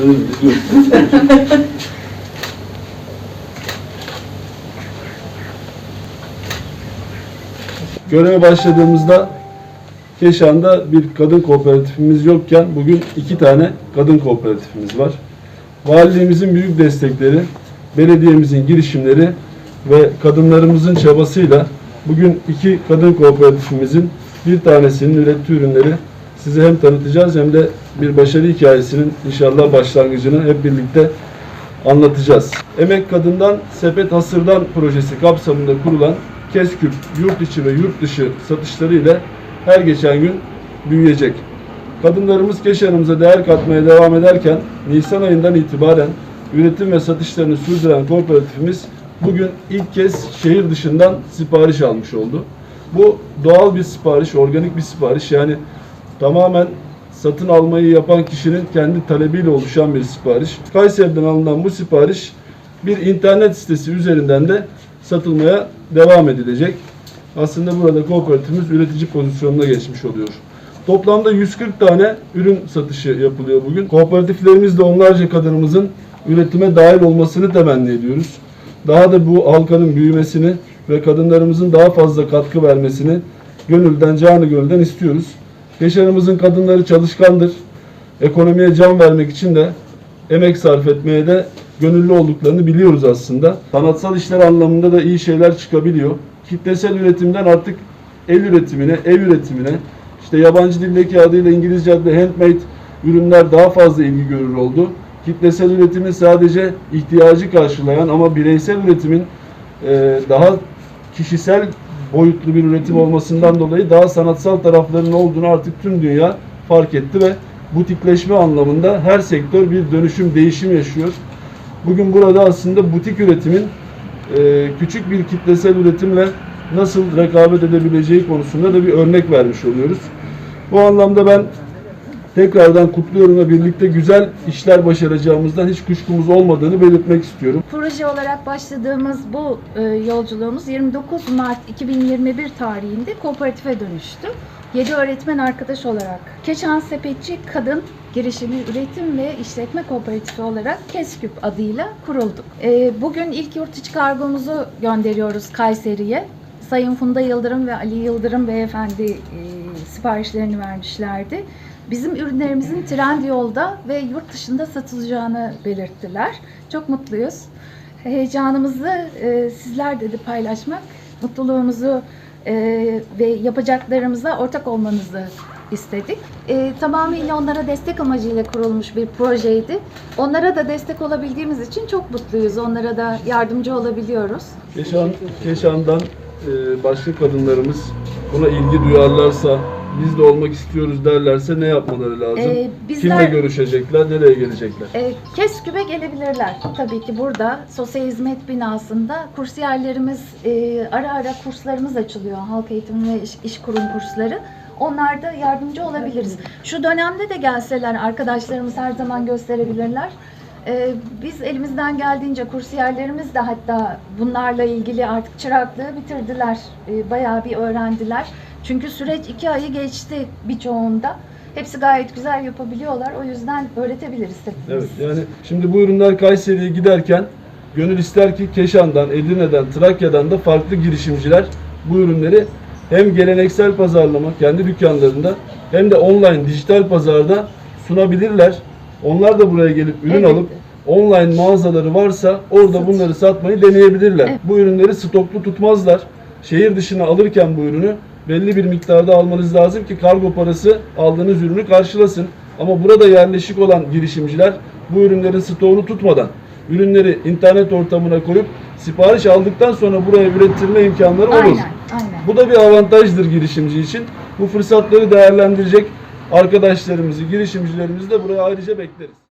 Göreve başladığımızda Keşan'da bir kadın kooperatifimiz yokken bugün iki tane kadın kooperatifimiz var. Valiliğimizin büyük destekleri, belediyemizin girişimleri ve kadınlarımızın çabasıyla bugün iki kadın kooperatifimizin bir tanesinin ürettiği ürünleri size hem tanıtacağız hem de bir başarı hikayesinin inşallah başlangıcını hep birlikte anlatacağız. Emek Kadından Sepet Hasırdan projesi kapsamında kurulan Kesküp yurt içi ve yurt dışı satışları ile her geçen gün büyüyecek. Kadınlarımız Keşan'ımıza değer katmaya devam ederken Nisan ayından itibaren üretim ve satışlarını sürdüren kooperatifimiz bugün ilk kez şehir dışından sipariş almış oldu. Bu doğal bir sipariş, organik bir sipariş yani tamamen satın almayı yapan kişinin kendi talebiyle oluşan bir sipariş. Kayseri'den alınan bu sipariş bir internet sitesi üzerinden de satılmaya devam edilecek. Aslında burada kooperatifimiz üretici pozisyonuna geçmiş oluyor. Toplamda 140 tane ürün satışı yapılıyor bugün. Kooperatiflerimizle onlarca kadınımızın üretime dahil olmasını temenni ediyoruz. Daha da bu halkanın büyümesini ve kadınlarımızın daha fazla katkı vermesini gönülden, canı gönülden istiyoruz. Keşanımızın kadınları çalışkandır. Ekonomiye can vermek için de emek sarf etmeye de gönüllü olduklarını biliyoruz aslında. Sanatsal işler anlamında da iyi şeyler çıkabiliyor. Kitlesel üretimden artık el üretimine, ev üretimine, işte yabancı dildeki adıyla İngilizce adıyla handmade ürünler daha fazla ilgi görür oldu. Kitlesel üretimin sadece ihtiyacı karşılayan ama bireysel üretimin e, daha kişisel boyutlu bir üretim olmasından dolayı daha sanatsal taraflarının olduğunu artık tüm dünya fark etti ve butikleşme anlamında her sektör bir dönüşüm, değişim yaşıyor. Bugün burada aslında butik üretimin e, küçük bir kitlesel üretimle nasıl rekabet edebileceği konusunda da bir örnek vermiş oluyoruz. Bu anlamda ben tekrardan kutluyorum ve birlikte güzel işler başaracağımızdan hiç kuşkumuz olmadığını belirtmek istiyorum. Proje olarak başladığımız bu e, yolculuğumuz 29 Mart 2021 tarihinde kooperatife dönüştü. 7 öğretmen arkadaş olarak Keşan Sepetçi Kadın Girişimi Üretim ve İşletme Kooperatifi olarak KESKÜP adıyla kurulduk. E, bugün ilk yurt içi kargomuzu gönderiyoruz Kayseri'ye. Sayın Funda Yıldırım ve Ali Yıldırım beyefendi e, siparişlerini vermişlerdi. Bizim ürünlerimizin Trendyol'da ve yurt dışında satılacağını belirttiler. Çok mutluyuz. Heyecanımızı e, sizlerle de paylaşmak, mutluluğumuzu e, ve yapacaklarımıza ortak olmanızı istedik. E, tamamıyla onlara destek amacıyla kurulmuş bir projeydi. Onlara da destek olabildiğimiz için çok mutluyuz. Onlara da yardımcı olabiliyoruz. Keşan, Keşan'dan e, başka kadınlarımız buna ilgi duyarlarsa, biz de olmak istiyoruz derlerse ne yapmaları lazım? Ee, bizler- Kimle görüşecekler, nereye gelecekler? E, Kesküp'e gelebilirler. Tabii ki burada sosyal hizmet binasında kursiyerlerimiz e, ara ara kurslarımız açılıyor. Halk eğitimi ve iş, iş kurum kursları. Onlarda yardımcı olabiliriz. Şu dönemde de gelseler arkadaşlarımız her zaman gösterebilirler. E, biz elimizden geldiğince kursiyerlerimiz de hatta bunlarla ilgili artık çıraklığı bitirdiler. E, bayağı bir öğrendiler. Çünkü süreç iki ayı geçti birçoğunda. Hepsi gayet güzel yapabiliyorlar. O yüzden öğretebiliriz hepimiz. Evet yani şimdi bu ürünler Kayseri'ye giderken gönül ister ki Keşan'dan, Edirne'den, Trakya'dan da farklı girişimciler bu ürünleri hem geleneksel pazarlama kendi dükkanlarında hem de online dijital pazarda sunabilirler. Onlar da buraya gelip ürün Evet. alıp online mağazaları varsa orada Satış. bunları satmayı deneyebilirler. Evet. Bu ürünleri stoklu tutmazlar. Şehir dışına alırken bu ürünü belli bir miktarda almanız lazım ki kargo parası aldığınız ürünü karşılasın. Ama burada yerleşik olan girişimciler bu ürünlerin stoğunu tutmadan ürünleri internet ortamına koyup sipariş aldıktan sonra buraya ürettirme imkanları olur. Aynen, aynen. Bu da bir avantajdır girişimci için. Bu fırsatları değerlendirecek arkadaşlarımızı, girişimcilerimizi de buraya ayrıca bekleriz.